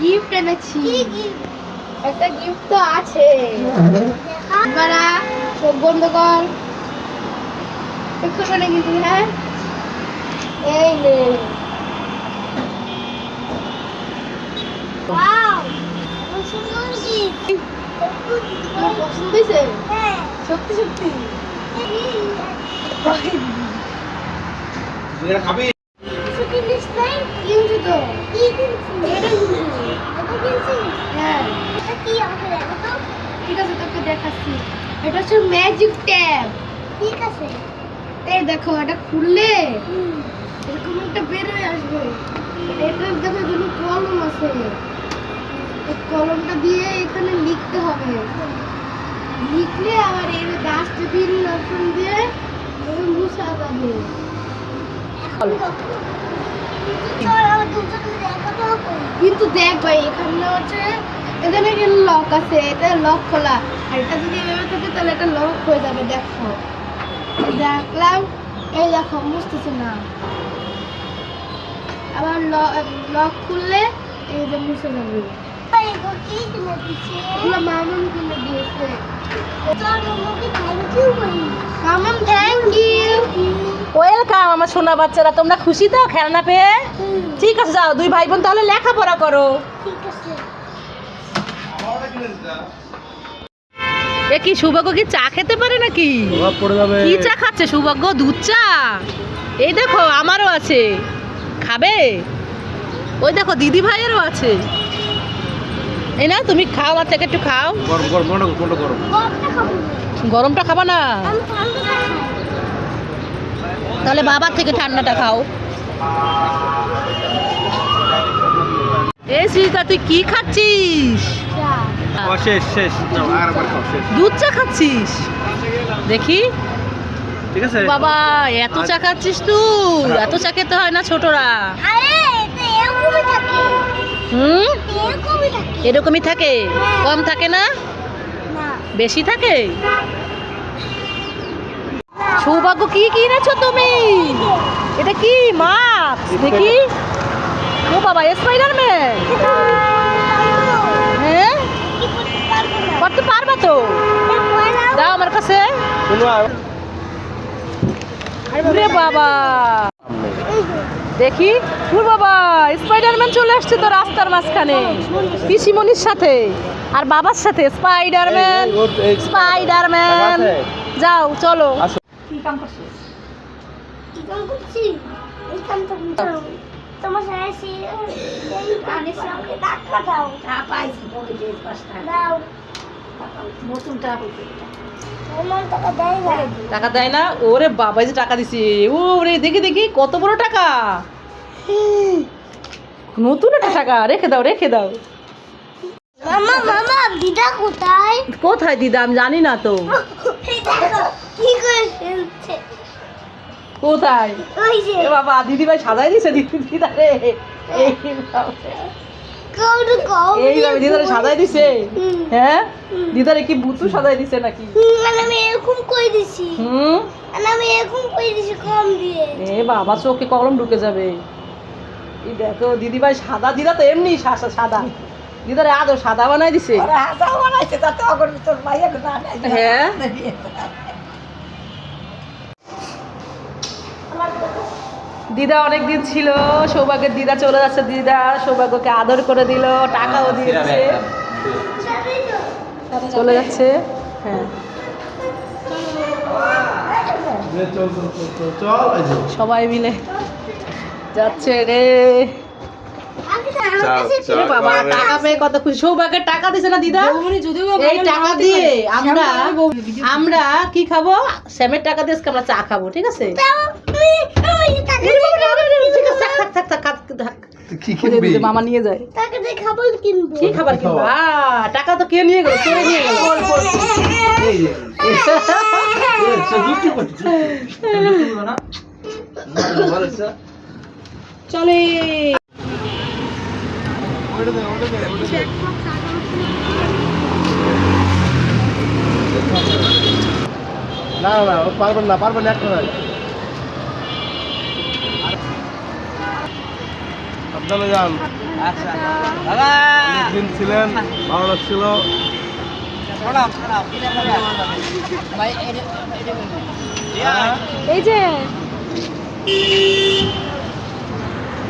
Gift এনেছি। একটা gift তো আছে। বারা চোখ বন্ধ কর। চোখ করবে না কিন্তু হ্যাঁ? এই নে। পছন্দ হয়েছে? সত্যি সত্যি। খাবি কিনছি তো এটা কিনছি হ্যাঁ ঠিক আছে তোকে দেখাচ্ছি। এটা হচ্ছে ম্যাজিক ট্যাব ঠিক আছে। এই দেখো এটা খুললে এরকম একটা বের হয়ে আসবে। এটা দেখো এখানে কলম আছে। কলমটা দিয়ে এখানে লিখতে হবে। লিখলে আবার এই ডাস্টবিন অপশন দিয়ে মুছা যাবে কিন্তু দেখ ভাই এখানে হচ্ছে এখানে লক আছে এটা লক খোলা। আর এটা যদি এভাবে থাকে তাহলে এটা লক হয়ে যাবে দেখো। দেখলাম এই দেখো মুছতেছে না। আবার লক খুললে এই যে মুছে যাবে। মামুন কিনে দিয়েছে। মামুন থ্যাংক ইউ ওয়েলকাম আমার সোনা বাচ্চারা তোমরা খুশি তো খেলনা পেয়ে? ঠিক আছে যাও দুই ভাই বোন তাহলে লেখাপড়া করো। ঠিক আছে। এ কি সৌভাগ্য কি চা খেতে পারে নাকি? কি চা খাচ্ছে সৌভাগ্য? দুধ চা? এই দেখো আমারও আছে। খাবে? ওই দেখো দিদি ভাইয়েরও আছে। এই না তুমি খাও আমার থেকে একটু খাও। গরম গরম কোনটা কোনটা গরম। গরমটা খাব। না? তাহলে বাবার থেকে ঠান্ডাটা খাও। এই শ্রীতা তুই কি খাচ্ছিস? শেষ শেষ। নাও খাও শেষ। দুধ চা খাচ্ছিস? দেখি। ঠিক আছে। বাবা এত চা খাচ্ছিস তুই। এত চা খেতে হয় না ছোটরা। এরকমই থাকে। হুম? এরকমই থাকে। কম থাকে না? না। বেশি থাকে? সৌভাগ্য কি কিনেছো তুমি? এটা কি? মাছ? দেখি। ও বাবা স্পাইডারম্যান হ্যাঁ করতে পারব তো? দাও আমার কাছে। বাবা। দেখি। ওর বাবা স্পাইডারম্যান চলে আসছে তো রাস্তার মাঝখানে। পিসিমনির সাথে আর বাবার সাথে। Spiderman Spiderman? যাও চলো। কি কাম করছি এই কাম তো তোমার সাথে সে এই কানের সঙ্গে ধাক্কা দাও। দাও। আমার টাকা দেয় না। টাকা দেয় না? ওরে বাবা যে টাকা দিছে। ওরে দেখি দেখি কত বড় টাকা? নতুন একটা টাকা রেখে দাও রেখে দাও। মামা মামা দিদা কোথায়? কোথায় দিদা? আমি জানি না তো। কি করে কোথায়? ওই যে। এ বাবা দিদি ভাই সাজাই দিছে দিদি এইভাবে। দিদারে সাজাই দিছে? হ্যাঁ? দিদারে কি বুতু সাজাই দিছে নাকি? মানে আমি এরকম করে দিছি। হুম? মানে আমি এরকম করে দিছি কম দিয়ে। এ বাবা চোখে কলম ঢুকে যাবে। এই দেখো দিদি ভাই সাদা দিদা তো এমনি সাদা। দিদারে আদৌ সাদা বানাই দিছে? হ্যাঁ? দিদা অনেক দিন ছিল সৌভাগ্যের দিদা চলে যাচ্ছে দিদা সৌভাগ্যকে আদর করে দিল টাকাও দিয়েছে। চলে যাচ্ছে হ্যাঁ। চল চল চল চল চল এই যে। সবাই মিলে যাচ্ছে রে। বাবা টাকা পেয়ে কত খুশি? সৌভাগ্যের টাকা দিছে না দিদা? এই টাকা দিয়ে আমরা আমরা কি খাব? স্যামের টাকা দিয়ে আমরা চা খাব ঠিক আছে? মামা নিয়ে যায়। খাবার কিনবো। কি খাবার কিনবো? টাকা তো কে নিয়ে গেল? কে নিয়ে গেল? এই না না না পারবেন না পারবেন না একটা নয় সাবধানে যান দিন ছিলেন ভালো লাগছিল? এই যে যান সাবধানে থাকেন আমি প্যাক করতে তাড়াতাড়ি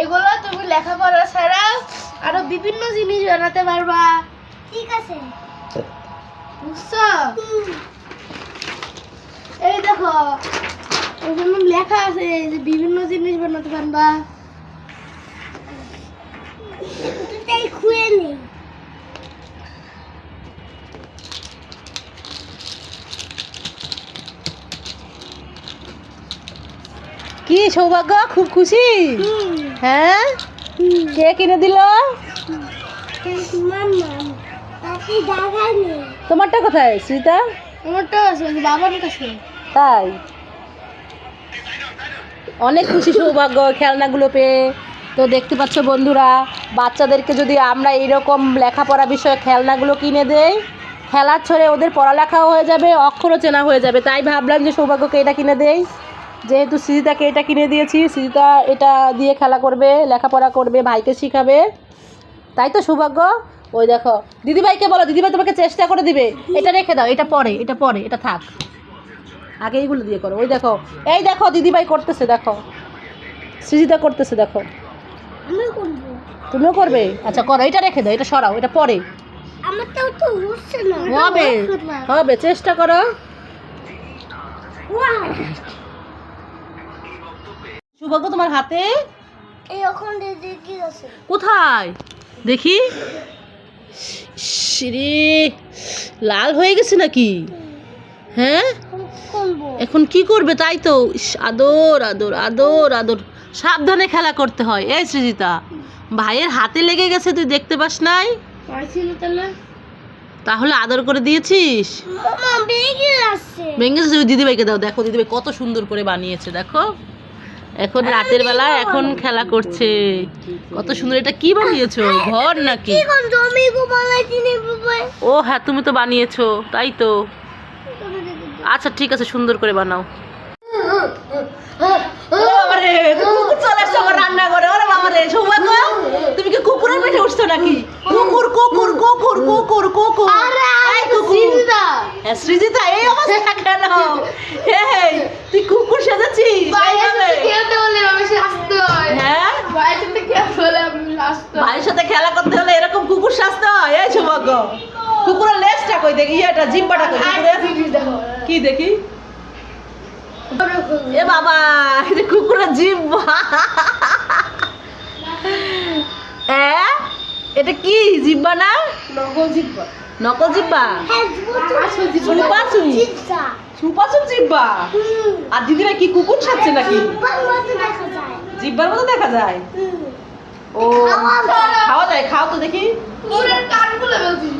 এগুলো তুমি লেখাপড়া ছাড়াও আরও বিভিন্ন জিনিস বানাতে পারবা। ঠিক আছে। বুঝছ? এই দেখো এখানে লেখা আছে যে বিভিন্ন জিনিস বানাতে পারবা। খুয়ে নেই কি সৌভাগ্য? খুব খুশি? হ্যাঁ? কে কিনে দিল? তোমারটা কোথায় সীতা আমারটা বাবার কাছে। তাই? অনেক খুশি সৌভাগ্য খেলনাগুলো পেয়ে। তো দেখতে পাচ্ছ বন্ধুরা বাচ্চাদেরকে যদি আমরা এইরকম লেখাপড়া বিষয়ে খেলনাগুলো কিনে দেই খেলার ছড়ে ওদের পড়ালেখাও হয়ে যাবে অক্ষরও চেনা হয়ে যাবে। তাই ভাবলাম যে সৌভাগ্যকে এটা কিনে দেই। যেহেতু সৃজিতাকে এটা কিনে দিয়েছি সৃজিতা এটা দিয়ে খেলা করবে লেখাপড়া করবে ভাইকে শিখাবে। তাই তো সৌভাগ্য? ওই দেখো দিদিভাইকে বলো দিদিভাই তোমাকে চেষ্টা করে দিবে। এটা রেখে দাও এটা পরে এটা পরে এটা থাক। আগে এইগুলো দিয়ে করো। ওই দেখো এই দেখো দিদিভাই করতেছে দেখো। সৃজিতা করতেছে দেখো। তুমিও করবে? আচ্ছা করো এটা রেখে দাও এটা সরাও এটা পরে। হবে হবে চেষ্টা করো। সৌভাগ্য তোমার হাতে? কোথায়? দেখি। শ্রী লাল হয়ে গেছে নাকি? হ্যাঁ? এখন কি করবে তাই তো? আদর আদর আদর আদর। সাবধানে খেলা করতে হয় এই সৃজিতা। ভাইয়ের হাতে লেগে গেছে তুই দেখতে পাস নাই? তাহলে? আদর করে দিয়েছিস? ভেঙে দিদিভাইকে দাও। দেখো দিদিভাই কত সুন্দর করে বানিয়েছে দেখো। এখন রাতের বেলা এখন খেলা করছে। কত সুন্দর এটা কি বানিয়েছো? ঘর নাকি? ও হ্যাঁ তুমি তো বানিয়েছো তাই তো। আচ্ছা ঠিক আছে সুন্দর করে বানাও। তুমি কি কুকুরের পেটে উঠছো নাকি? কুকুর কুকুর কুকুর কুকুর কুকুর। হ্যাঁ সৃজিতা এই অবস্থা কেন? হে তুই কুকুর সেজেছিস এইভাবে? খেলতে বলে আমি আসতে হয় হ্যাঁ ভাইয়ের সাথে খেলতে হলে আমি আসতে হয় ভাইয়ের সাথে খেলা করতে হলে এরকম কুকুর সাজতে হয়। এই সৌভাগ্য। কুকুরের লেজটা কই দেখি? জিব্বাটা কই? কি দেখি? এ বাবা এই কুকুরের জিব্বা এ এটা কি? জিব্বা না? নকল জিব্বা নকল জিব্বা হ্যাঁ জিব্বা আর দিদিরা কি কুকুর সাজছে নাকি? বাবা মতো দেখা যায়। জিব্বার মতো দেখা যায়? ও। খাওয়া যায়। খাও তো দেখি। কানগুলো বলছি